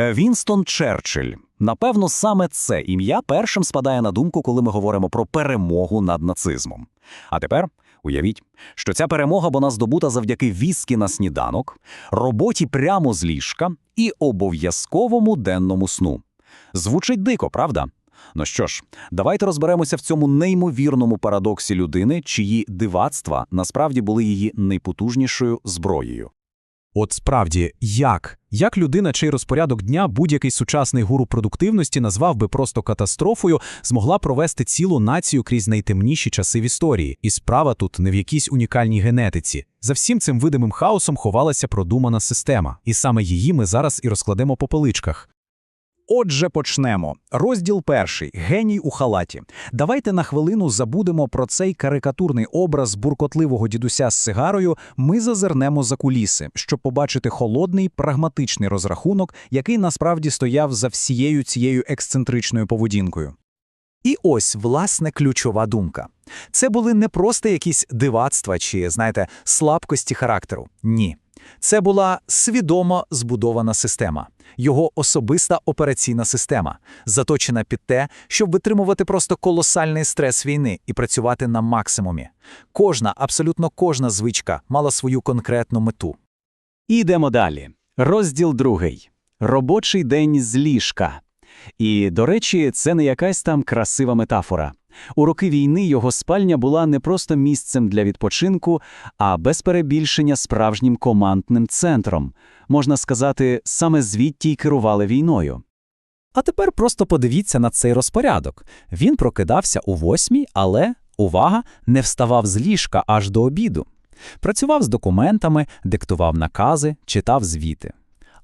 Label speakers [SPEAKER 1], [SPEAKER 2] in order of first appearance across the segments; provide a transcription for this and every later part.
[SPEAKER 1] Е, Вінстон Черчилль. Напевно, саме це ім'я першим спадає на думку, коли ми говоримо про перемогу над нацизмом. А тепер уявіть, що ця перемога була здобута завдяки віскі на сніданок, роботі прямо з ліжка і обов'язковому денному сну. Звучить дико, правда? Ну що ж, давайте розберемося в цьому неймовірному парадоксі людини, чиї дивацтва насправді були її найпотужнішою зброєю.
[SPEAKER 2] От справді, як? Як людина, чий розпорядок дня будь-який сучасний гуру продуктивності назвав би просто катастрофою, змогла провести цілу націю крізь найтемніші часи в історії. І справа тут не в якійсь унікальній генетиці. За всім цим видимим хаосом ховалася продумана система, і саме її ми зараз і розкладемо по поличках.
[SPEAKER 3] Отже, почнемо. Розділ перший геній у халаті. Давайте на хвилину забудемо про цей карикатурний образ буркотливого дідуся з сигарою. Ми зазирнемо за куліси, щоб побачити холодний, прагматичний розрахунок, який насправді стояв за всією цією ексцентричною поведінкою. І ось, власне, ключова думка. Це були не просто якісь дивацтва чи, знаєте, слабкості характеру. Ні. Це була свідомо збудована система, його особиста операційна система, заточена під те, щоб витримувати просто колосальний стрес війни і працювати на максимумі. Кожна, абсолютно кожна звичка мала свою конкретну мету.
[SPEAKER 1] Ідемо далі. Розділ другий. Робочий день з ліжка. І, до речі, це не якась там красива метафора. У роки війни його спальня була не просто місцем для відпочинку, а без перебільшення справжнім командним центром. Можна сказати, саме звідті й керували війною.
[SPEAKER 3] А тепер просто подивіться на цей розпорядок. Він прокидався у восьмій, але, увага, не вставав з ліжка аж до обіду. Працював з документами, диктував накази, читав звіти.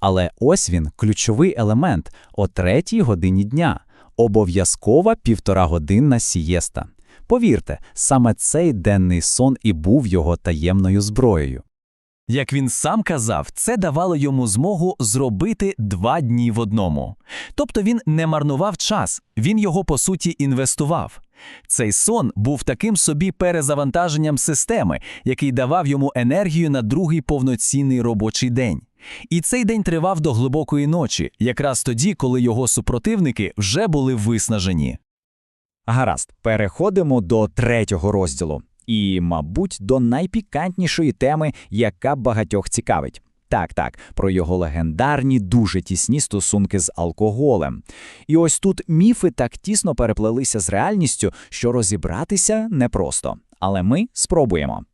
[SPEAKER 3] Але ось він, ключовий елемент о третій годині дня. Обов'язкова півторагодинна сієста. Повірте, саме цей денний сон і був його таємною зброєю.
[SPEAKER 4] Як він сам казав, це давало йому змогу зробити два дні в одному. Тобто він не марнував час, він його по суті інвестував. Цей сон був таким собі перезавантаженням системи, який давав йому енергію на другий повноцінний робочий день. І цей день тривав до глибокої ночі, якраз тоді, коли його супротивники вже були виснажені.
[SPEAKER 3] Гаразд, переходимо до третього розділу. І, мабуть, до найпікантнішої теми, яка багатьох цікавить. Так, так, про його легендарні, дуже тісні стосунки з алкоголем. І ось тут міфи так тісно переплелися з реальністю, що розібратися непросто. Але ми спробуємо.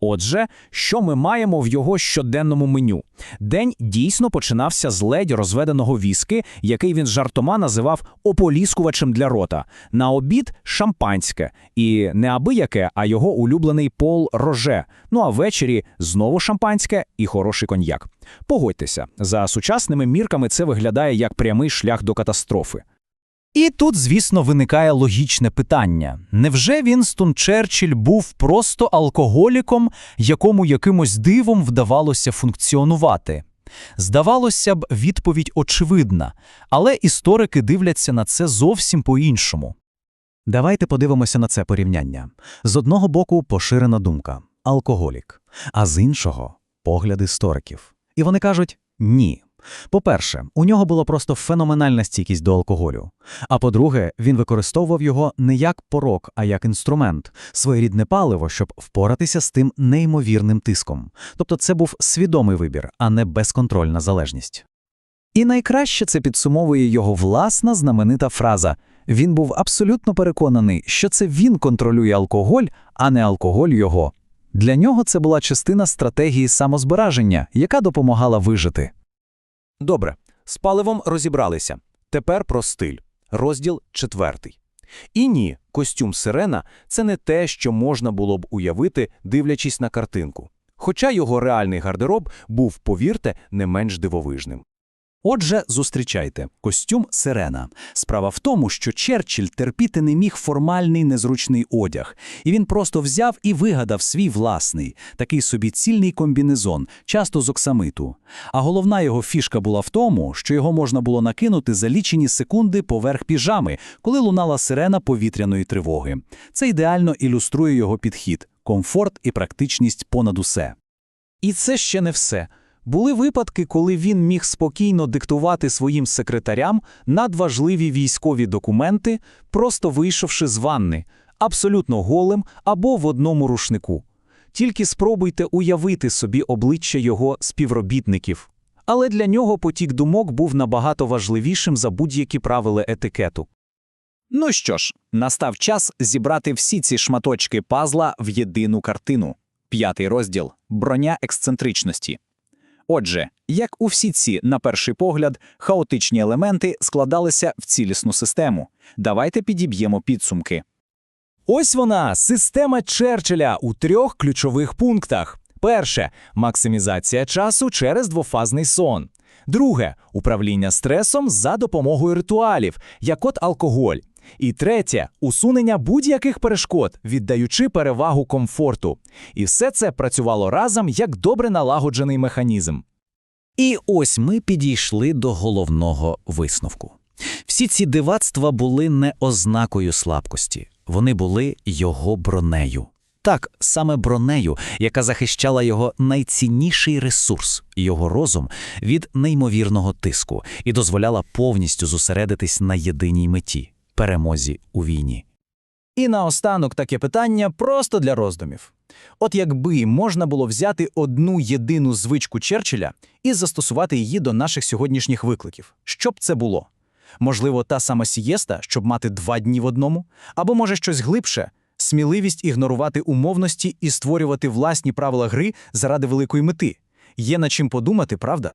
[SPEAKER 3] Отже, що ми маємо в його щоденному меню? День дійсно починався з ледь розведеного віски, який він жартома називав ополіскувачем для рота. На обід шампанське, і не аби яке, а його улюблений пол роже. Ну а ввечері знову шампанське і хороший коньяк. Погодьтеся, за сучасними мірками це виглядає як прямий шлях до катастрофи. І тут, звісно, виникає логічне питання: невже Вінстон Черчилль був просто алкоголіком, якому якимось дивом вдавалося функціонувати? Здавалося б, відповідь очевидна, але історики дивляться на це зовсім по-іншому. Давайте подивимося на це порівняння. З одного боку поширена думка алкоголік, а з іншого погляд істориків. І вони кажуть ні. По-перше, у нього була просто феноменальна стійкість до алкоголю. А по-друге, він використовував його не як порок, а як інструмент, своєрідне паливо, щоб впоратися з тим неймовірним тиском. Тобто це був свідомий вибір, а не безконтрольна залежність. І найкраще це підсумовує його власна знаменита фраза. Він був абсолютно переконаний, що це він контролює алкоголь, а не алкоголь його. Для нього це була частина стратегії самозбераження, яка допомагала вижити.
[SPEAKER 5] Добре, з паливом розібралися. Тепер про стиль. Розділ четвертий. І ні, костюм сирена це не те, що можна було б уявити, дивлячись на картинку. Хоча його реальний гардероб був, повірте, не менш дивовижним.
[SPEAKER 1] Отже, зустрічайте костюм сирена. Справа в тому, що Черчилль терпіти не міг формальний незручний одяг, і він просто взяв і вигадав свій власний, такий собі цільний комбінезон, часто з оксамиту. А головна його фішка була в тому, що його можна було накинути за лічені секунди поверх піжами, коли лунала сирена повітряної тривоги. Це ідеально ілюструє його підхід, комфорт і практичність понад усе.
[SPEAKER 3] І це ще не все.
[SPEAKER 2] Були випадки, коли він міг спокійно диктувати своїм секретарям надважливі військові документи, просто вийшовши з ванни, абсолютно голим або в одному рушнику. Тільки спробуйте уявити собі обличчя його співробітників. Але для нього потік думок був набагато важливішим за будь-які правила етикету.
[SPEAKER 1] Ну що ж, настав час зібрати всі ці шматочки пазла в єдину картину. П'ятий розділ броня ексцентричності. Отже, як у всі ці, на перший погляд, хаотичні елементи складалися в цілісну систему. Давайте підіб'ємо підсумки.
[SPEAKER 4] Ось вона, система Черчилля у трьох ключових пунктах. Перше максимізація часу через двофазний сон. Друге управління стресом за допомогою ритуалів, як от алкоголь. І третє усунення будь-яких перешкод, віддаючи перевагу комфорту. І все це працювало разом як добре налагоджений механізм.
[SPEAKER 1] І ось ми підійшли до головного висновку. Всі ці дивацтва були не ознакою слабкості, вони були його бронею. Так, саме бронею, яка захищала його найцінніший ресурс його розум від неймовірного тиску і дозволяла повністю зосередитись на єдиній меті перемозі у війні.
[SPEAKER 4] І наостанок таке питання просто для роздумів. От якби можна було взяти одну єдину звичку Черчилля і застосувати її до наших сьогоднішніх викликів, що б це було? Можливо, та сама сієста, щоб мати два дні в одному? Або, може, щось глибше – сміливість ігнорувати умовності і створювати власні правила гри заради великої мети. Є над чим подумати, правда?